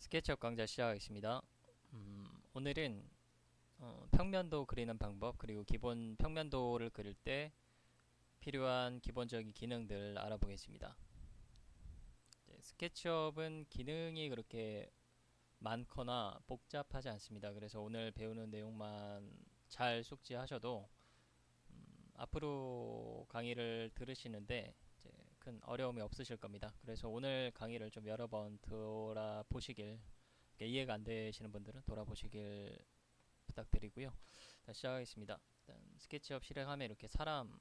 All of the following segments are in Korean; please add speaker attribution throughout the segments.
Speaker 1: 스케치업 강좌 시작하겠습니다. 음, 오늘은 어, 평면도 그리는 방법 그리고 기본 평면도를 그릴 때 필요한 기본적인 기능들 알아보겠습니다. 스케치업은 기능이 그렇게 많거나 복잡하지 않습니다. 그래서 오늘 배우는 내용만 잘 숙지하셔도 음, 앞으로 강의를 들으시는데 이제 큰 어려움이 없으실 겁니다. 그래서 오늘 강의를 좀 여러 번 돌아보시길 이해가 안 되시는 분들은 돌아보시길 부탁드리고요. 자, 시작하겠습니다. 일단 스케치업 실행하면 이렇게 사람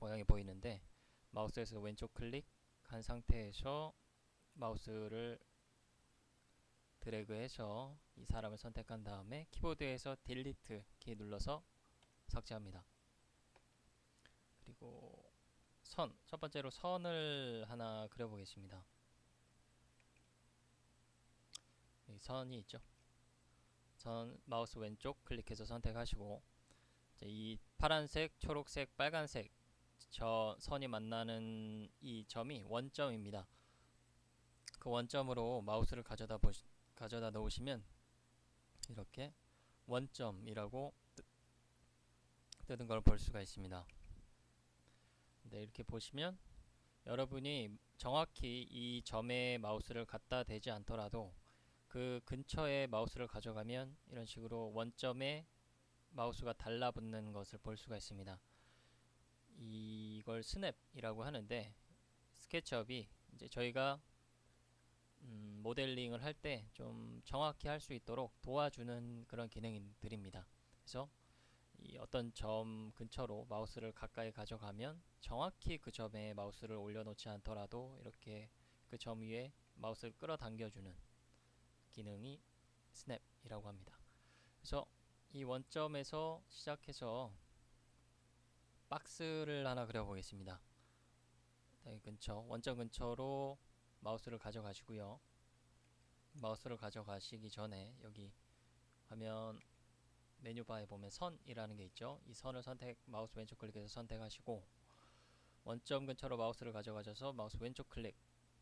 Speaker 1: 모양이 보이는데 마우스에서 왼쪽 클릭한 상태에서 마우스를 드래그해서 이 사람을 선택한 다음에 키보드에서 딜리트 키 눌러서 삭제합니다. 그리고 선, 첫 번째로 선을 하나 그려보겠습니다. 이 선이 있죠. 선 마우스 왼쪽 클릭해서 선택하시고 이 파란색, 초록색, 빨간색 저 선이 만나는 이 점이 원점입니다. 그 원점으로 마우스를 가져다 보시, 가져다 놓으시면 이렇게 원점이라고 뜨, 뜨는 걸 볼 수가 있습니다. 네, 이렇게 보시면 여러분이 정확히 이 점에 마우스를 갖다 대지 않더라도 그 근처에 마우스를 가져가면 이런 식으로 원점에 마우스가 달라붙는 것을 볼 수가 있습니다. 이걸 스냅이라고 하는데 스케치업이 이제 저희가 음, 모델링을 할 때 좀 정확히 할 수 있도록 도와주는 그런 기능들입니다. 그래서 이 어떤 점 근처로 마우스를 가까이 가져가면 정확히 그 점에 마우스를 올려놓지 않더라도 이렇게 그 점 위에 마우스를 끌어당겨주는 기능이 스냅이라고 합니다. 그래서 이 원점에서 시작해서 박스를 하나 그려보겠습니다. 여기 근처, 원점 근처로 마우스를 가져가시고요. 마우스를 가져가시기 전에 여기 화면 메뉴바에 보면 선이라는 게 있죠. 이 선을 선택 마우스 왼쪽 클릭해서 선택하시고 원점 근처로 마우스를 가져가셔서 마우스 왼쪽 클릭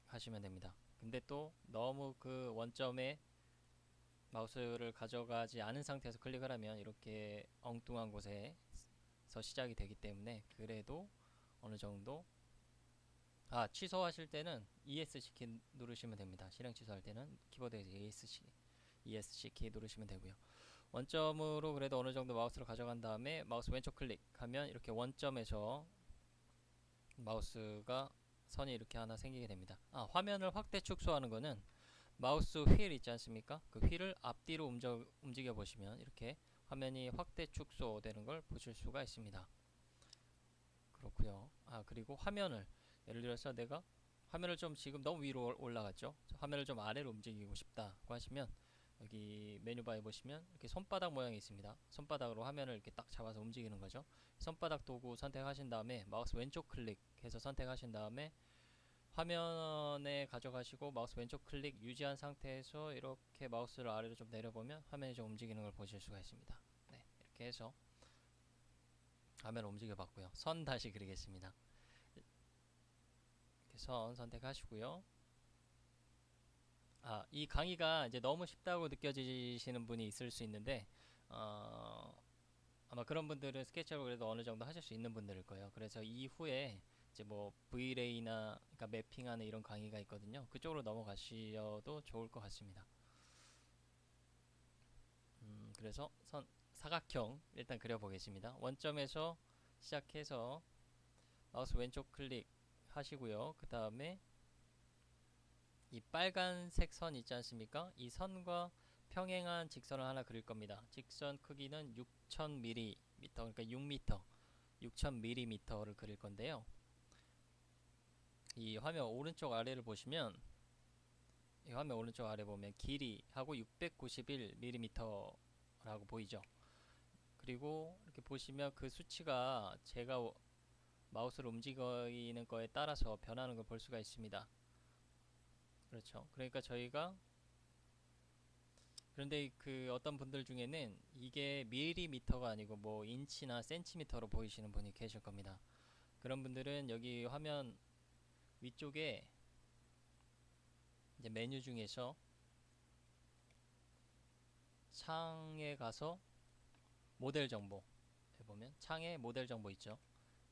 Speaker 1: 하시면 됩니다. 근데 또 너무 그 원점에 마우스를 가져가지 않은 상태에서 클릭을 하면 이렇게 엉뚱한 곳에서 시작이 되기 때문에 그래도 어느 정도 아 취소하실 때는 ESC 키 누르시면 됩니다. 실행 취소할 때는 키보드에서 ESC ESC 키 누르시면 되고요. 원점으로 그래도 어느 정도 마우스를 가져간 다음에 마우스 왼쪽 클릭하면 이렇게 원점에서 마우스가 선이 이렇게 하나 생기게 됩니다. 아, 화면을 확대 축소하는 거는 마우스 휠 있지 않습니까? 그 휠을 앞뒤로 움직여, 움직여 보시면 이렇게 화면이 확대 축소되는 걸 보실 수가 있습니다. 그렇고요. 아, 그리고 화면을 예를 들어서 내가 화면을 좀 지금 너무 위로 올라갔죠? 화면을 좀 아래로 움직이고 싶다고 하시면 여기 메뉴바에 보시면 이렇게 손바닥 모양이 있습니다. 손바닥으로 화면을 이렇게 딱 잡아서 움직이는 거죠. 손바닥 도구 선택하신 다음에 마우스 왼쪽 클릭해서 선택하신 다음에 화면에 가져가시고 마우스 왼쪽 클릭 유지한 상태에서 이렇게 마우스를 아래로 좀 내려보면 화면이 좀 움직이는 걸 보실 수가 있습니다. 네, 이렇게 해서 화면을 움직여 봤고요. 선 다시 그리겠습니다. 이렇게 선 선택하시고요. 아, 이 강의가 이제 너무 쉽다고 느껴지시는 분이 있을 수 있는데, 어, 아마 그런 분들은 스케치업을 그래도 어느 정도 하실 수 있는 분들일 거예요. 그래서 이후에 이제 뭐 V레이나 그러니까 매핑하는 이런 강의가 있거든요. 그쪽으로 넘어가셔도 좋을 것 같습니다. 음, 그래서 선 사각형 일단 그려보겠습니다. 원점에서 시작해서 마우스 왼쪽 클릭 하시고요. 그 다음에 이 빨간색 선 있지 않습니까? 이 선과 평행한 직선을 하나 그릴 겁니다. 직선 크기는 6000mm, 그러니까 6m, 6000mm를 그릴 건데요. 이 화면 오른쪽 아래를 보시면 이 화면 오른쪽 아래 보면 길이하고 691mm라고 보이죠. 그리고 이렇게 보시면 그 수치가 제가 마우스를 움직이는 거에 따라서 변하는 걸 볼 수가 있습니다. 그렇죠. 그러니까 저희가 그런데 그 어떤 분들 중에는 이게 밀리미터가 아니고 뭐 인치나 센티미터로 보이시는 분이 계실 겁니다. 그런 분들은 여기 화면 위쪽에 이제 메뉴 중에서 창에 가서 모델 정보 해보면 창에 모델 정보 있죠.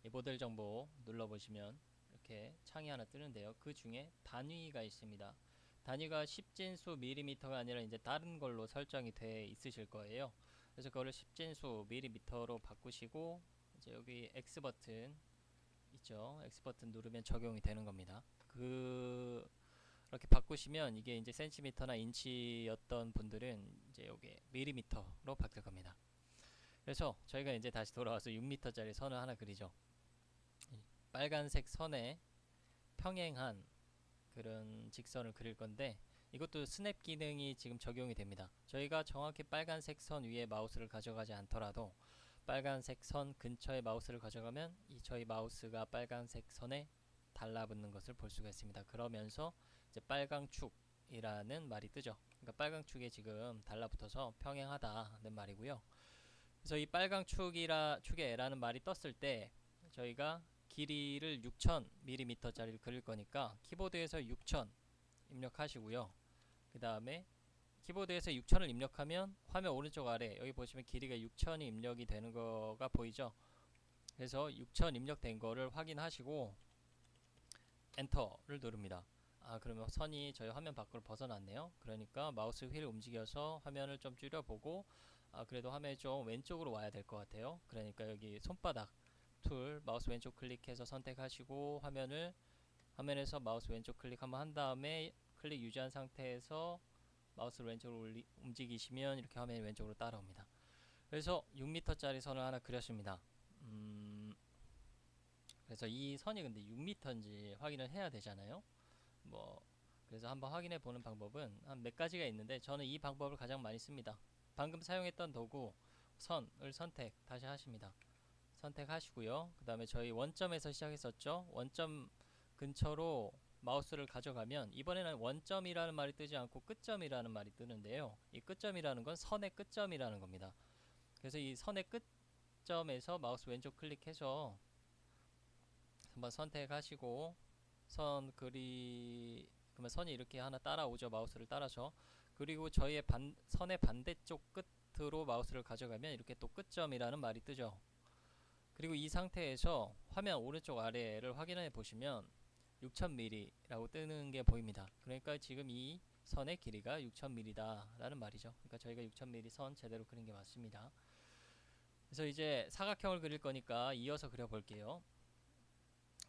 Speaker 1: 이 모델 정보 눌러 보시면 이렇게 창이 하나 뜨는데요. 그 중에 단위가 있습니다. 단위가 10진수 밀리미터가 아니라 이제 다른 걸로 설정이 돼 있으실 거예요. 그래서 그거를 10진수 밀리미터로 바꾸시고 이제 여기 X 버튼 있죠. X 버튼 누르면 적용이 되는 겁니다. 그 이렇게 바꾸시면 이게 이제 센티미터나 인치였던 분들은 이제 여기 밀리미터로 바뀔 겁니다. 그래서 저희가 이제 다시 돌아와서 6m짜리 선을 하나 그리죠. 이 빨간색 선에 평행한 그런 직선을 그릴 건데 이것도 스냅 기능이 지금 적용이 됩니다. 저희가 정확히 빨간색 선 위에 마우스를 가져가지 않더라도 빨간색 선 근처에 마우스를 가져가면 이 저희 마우스가 빨간색 선에 달라붙는 것을 볼 수가 있습니다. 그러면서 이제 빨강축이라는 말이 뜨죠. 그러니까 빨강축에 지금 달라붙어서 평행하다는 말이고요. 그래서 이 빨강축이라 축에 라는 말이 떴을 때 저희가 길이를 6000mm짜리를 그릴 거니까 키보드에서 6000 입력하시고요. 그 다음에 키보드에서 6000을 입력하면 화면 오른쪽 아래 여기 보시면 길이가 6000이 입력이 되는 거가 보이죠. 그래서 6000 입력된 거를 확인하시고 엔터를 누릅니다. 아 그러면 선이 저희 화면 밖으로 벗어났네요. 그러니까 마우스 휠을 움직여서 화면을 좀 줄여보고 아 그래도 화면이 좀 왼쪽으로 와야 될 것 같아요. 그러니까 여기 손바닥 툴 마우스 왼쪽 클릭해서 선택하시고 화면을 화면에서 마우스 왼쪽 클릭 한번 한 다음에 클릭 유지한 상태에서 마우스를 왼쪽으로 올리, 움직이시면 이렇게 화면이 왼쪽으로 따라옵니다. 그래서 6m짜리 선을 하나 그렸습니다. 음, 그래서 이 선이 근데 6m인지 확인을 해야 되잖아요. 뭐 그래서 한번 확인해 보는 방법은 한 몇 가지가 있는데 저는 이 방법을 가장 많이 씁니다. 방금 사용했던 도구 선을 선택 다시 하십니다. 선택하시고요. 그 다음에 저희 원점에서 시작했었죠. 원점 근처로 마우스를 가져가면 이번에는 원점이라는 말이 뜨지 않고 끝점이라는 말이 뜨는데요. 이 끝점이라는 건 선의 끝점이라는 겁니다. 그래서 이 선의 끝점에서 마우스 왼쪽 클릭해서 한번 선택하시고 선 그리 그러면 선이 이렇게 하나 따라오죠. 마우스를 따라서 그리고 저희의 반, 선의 반대쪽 끝으로 마우스를 가져가면 이렇게 또 끝점이라는 말이 뜨죠. 그리고 이 상태에서 화면 오른쪽 아래를 확인해 보시면 6000mm라고 뜨는 게 보입니다. 그러니까 지금 이 선의 길이가 6000mm다 라는 말이죠. 그러니까 저희가 6000mm 선 제대로 그린 게 맞습니다. 그래서 이제 사각형을 그릴 거니까 이어서 그려 볼게요.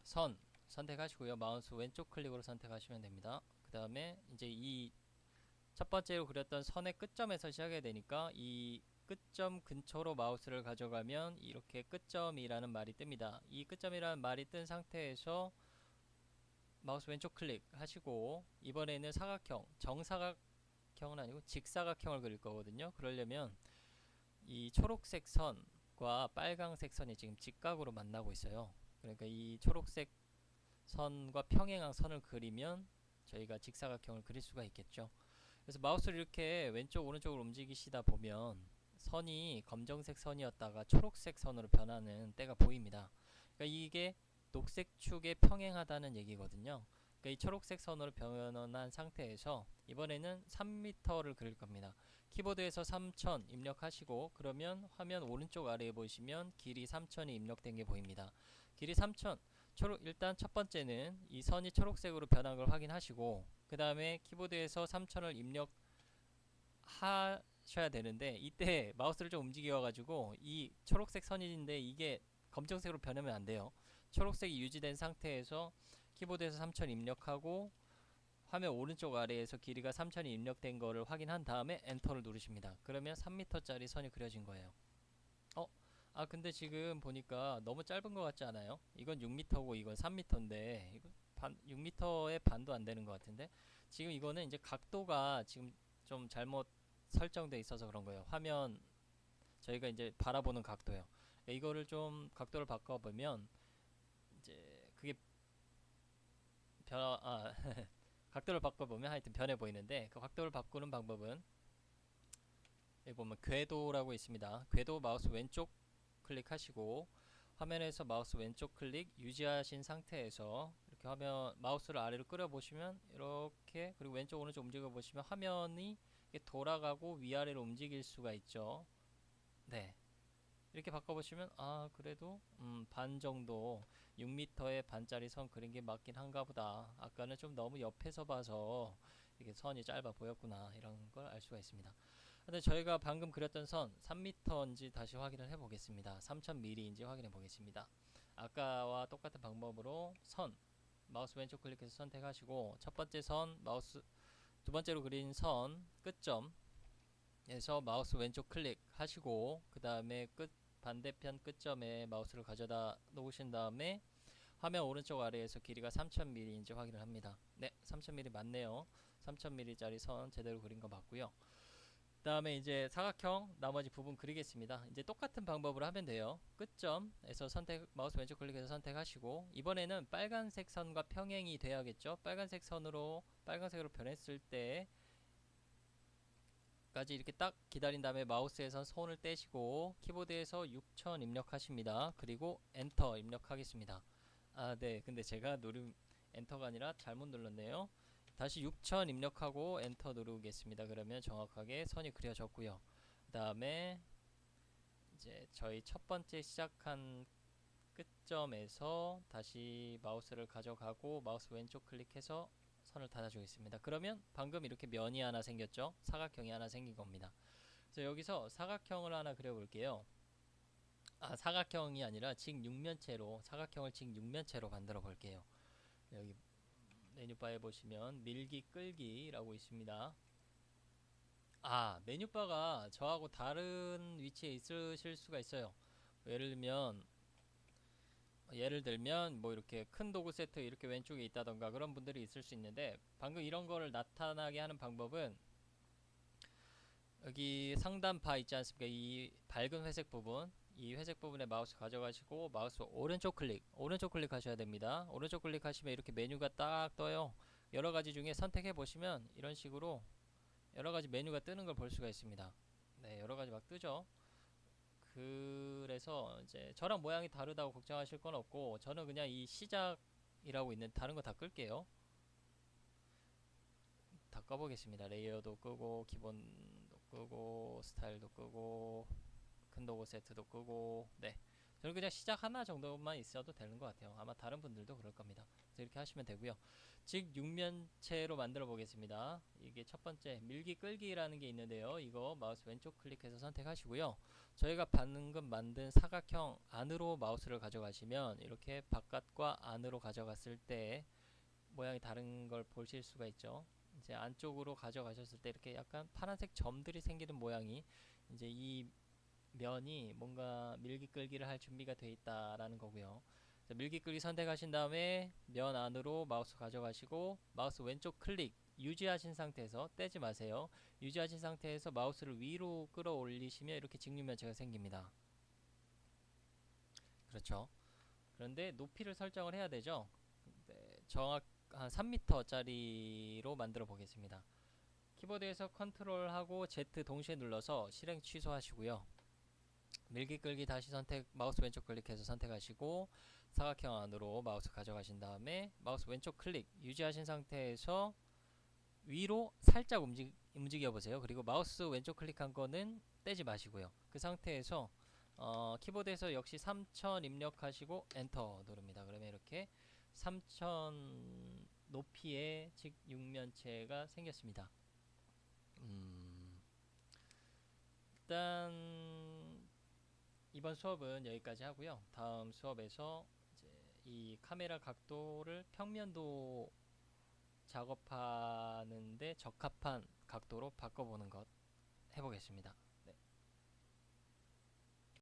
Speaker 1: 선 선택하시고요. 마우스 왼쪽 클릭으로 선택하시면 됩니다. 그 다음에 이제 이 첫 번째로 그렸던 선의 끝점에서 시작해야 되니까 이 끝점 근처로 마우스를 가져가면 이렇게 끝점이라는 말이 뜹니다. 이 끝점이라는 말이 뜬 상태에서 마우스 왼쪽 클릭 하시고 이번에는 사각형, 정사각형은 아니고 직사각형을 그릴 거거든요. 그러려면 이 초록색 선과 빨강색 선이 지금 직각으로 만나고 있어요. 그러니까 이 초록색 선과 평행한 선을 그리면 저희가 직사각형을 그릴 수가 있겠죠. 그래서 마우스를 이렇게 왼쪽 오른쪽으로 움직이시다 보면 선이 검정색 선이었다가 초록색 선으로 변하는 때가 보입니다. 그러니까 이게 녹색 축에 평행하다는 얘기거든요. 그러니까 이 초록색 선으로 변환한 상태에서 이번에는 3m를 그릴 겁니다. 키보드에서 3000 입력하시고 그러면 화면 오른쪽 아래에 보시면 길이 3000이 입력된 게 보입니다. 길이 3000 초록 일단 첫 번째는 이 선이 초록색으로 변한 걸 확인하시고 그 다음에 키보드에서 3000을 입력하셔야 되는데 이때 마우스를 좀 움직여 가지고 이 초록색 선인데 이게 검정색으로 변하면 안 돼요. 초록색이 유지된 상태에서 키보드에서 3000 입력하고 화면 오른쪽 아래에서 길이가 3000이 입력된 거를 확인한 다음에 엔터를 누르십니다. 그러면 3m짜리 선이 그려진 거예요. 어? 아 근데 지금 보니까 너무 짧은 것 같지 않아요? 이건 6m고 이건 3m인데 이거 반 6m의 반도 안 되는 것 같은데 지금 이거는 이제 각도가 지금 좀 잘못 설정돼 있어서 그런 거예요. 화면 저희가 이제 바라보는 각도요. 이거를 좀 각도를 바꿔보면 이제 그게 변, 아, 각도를 바꿔보면 하여튼 변해 보이는데 그 각도를 바꾸는 방법은 여기 보면 궤도라고 있습니다. 궤도 마우스 왼쪽 클릭하시고 화면에서 마우스 왼쪽 클릭 유지하신 상태에서 이렇게 이렇게 화면 마우스를 아래로 끌어 보시면 이렇게 그리고 왼쪽 오른쪽 움직여 보시면 화면이 이렇게 돌아가고 위아래로 움직일 수가 있죠. 네. 이렇게 바꿔 보시면 아 그래도 음, 반 정도 6m의 반짜리 선 그린 게 맞긴 한가 보다. 아까는 좀 너무 옆에서 봐서 이게 선이 짧아 보였구나 이런 걸 알 수가 있습니다. 근데 저희가 방금 그렸던 선 3m인지 다시 확인을 해 보겠습니다. 3000mm인지 확인해 보겠습니다. 아까와 똑같은 방법으로 선 마우스 왼쪽 클릭해서 선택하시고 첫 번째 선 마우스 두 번째로 그린 선 끝점에서 마우스 왼쪽 클릭하시고 그 다음에 끝 반대편 끝점에 마우스를 가져다 놓으신 다음에 화면 오른쪽 아래에서 길이가 3000mm인지 확인을 합니다. 네, 3000mm 맞네요. 3000mm짜리 선 제대로 그린 거 맞고요. 그 다음에 이제 사각형 나머지 부분 그리겠습니다. 이제 똑같은 방법으로 하면 돼요. 끝점에서 선택 마우스 왼쪽 클릭해서 선택하시고 이번에는 빨간색 선과 평행이 돼야겠죠. 빨간색 선으로 빨간색으로 변했을 때 까지 이렇게 딱 기다린 다음에 마우스에선 손을 떼시고 키보드에서 6000 입력하십니다. 그리고 엔터 입력하겠습니다. 아, 네. 근데 제가 누른 엔터가 아니라 잘못 눌렀네요. 다시 6000 입력하고 엔터 누르겠습니다. 그러면 정확하게 선이 그려졌고요. 그 다음에 이제 저희 첫 번째 시작한 끝점에서 다시 마우스를 가져가고 마우스 왼쪽 클릭해서 선을 닫아주겠습니다. 그러면 방금 이렇게 면이 하나 생겼죠? 사각형이 하나 생긴 겁니다. 그래서 여기서 사각형을 하나 그려볼게요. 아 사각형이 아니라 직육면체로 사각형을 직육면체로 만들어 볼게요. 여기 메뉴바에 보시면 밀기 끌기라고 있습니다. 아 메뉴바가 저하고 다른 위치에 있으실 수가 있어요. 예를 들면 예를 들면 뭐 이렇게 큰 도구 세트 이렇게 왼쪽에 있다던가 그런 분들이 있을 수 있는데 방금 이런 거를 나타나게 하는 방법은 여기 상단 바 있지 않습니까 이 밝은 회색 부분 이 회색 부분에 마우스 가져가시고 마우스 오른쪽 클릭 오른쪽 클릭하셔야 됩니다. 오른쪽 클릭하시면 이렇게 메뉴가 딱 떠요. 여러가지 중에 선택해 보시면 이런 식으로 여러가지 메뉴가 뜨는 걸 볼 수가 있습니다. 네 여러가지 막 뜨죠. 그래서 이제 저랑 모양이 다르다고 걱정하실 건 없고 저는 그냥 이 시작이라고 있는 다른 거 다 끌게요. 다 꺼보겠습니다. 레이어도 끄고 기본도 끄고 스타일도 끄고 큰 도구 세트도 끄고 네 저는 그냥 시작 하나 정도만 있어도 되는 것 같아요. 아마 다른 분들도 그럴 겁니다. 이렇게 하시면 되고요. 즉 육면체로 만들어 보겠습니다. 이게 첫 번째 밀기 끌기라는 게 있는데요. 이거 마우스 왼쪽 클릭해서 선택하시고요. 저희가 방금 만든 사각형 안으로 마우스를 가져가시면 이렇게 바깥과 안으로 가져갔을 때 모양이 다른 걸 보실 수가 있죠. 이제 안쪽으로 가져가셨을 때 이렇게 약간 파란색 점들이 생기는 모양이 이제 이 면이 뭔가 밀기 끌기를 할 준비가 되어 있다라는 거고요. 밀기 끌기 선택하신 다음에 면 안으로 마우스 가져가시고 마우스 왼쪽 클릭 유지하신 상태에서 떼지 마세요. 유지하신 상태에서 마우스를 위로 끌어올리시면 이렇게 직육면체가 생깁니다. 그렇죠. 그런데 높이를 설정을 해야 되죠. 네, 정확 한 3m짜리로 만들어 보겠습니다. 키보드에서 컨트롤하고 Z 동시에 눌러서 실행 취소하시고요. 밀기 끌기 다시 선택 마우스 왼쪽 클릭해서 선택하시고 사각형 안으로 마우스 가져가신 다음에 마우스 왼쪽 클릭 유지하신 상태에서 위로 살짝 움직, 움직여 보세요. 그리고 마우스 왼쪽 클릭한 거는 떼지 마시고요. 그 상태에서 어, 키보드에서 역시 3000 입력하시고 엔터 누릅니다. 그러면 이렇게 3000 높이의 직육면체가 생겼습니다. 음, 일단 이번 수업은 여기까지 하고요. 다음 수업에서 이 카메라 각도를 평면도 작업하는데 적합한 각도로 바꿔보는 것 해보겠습니다.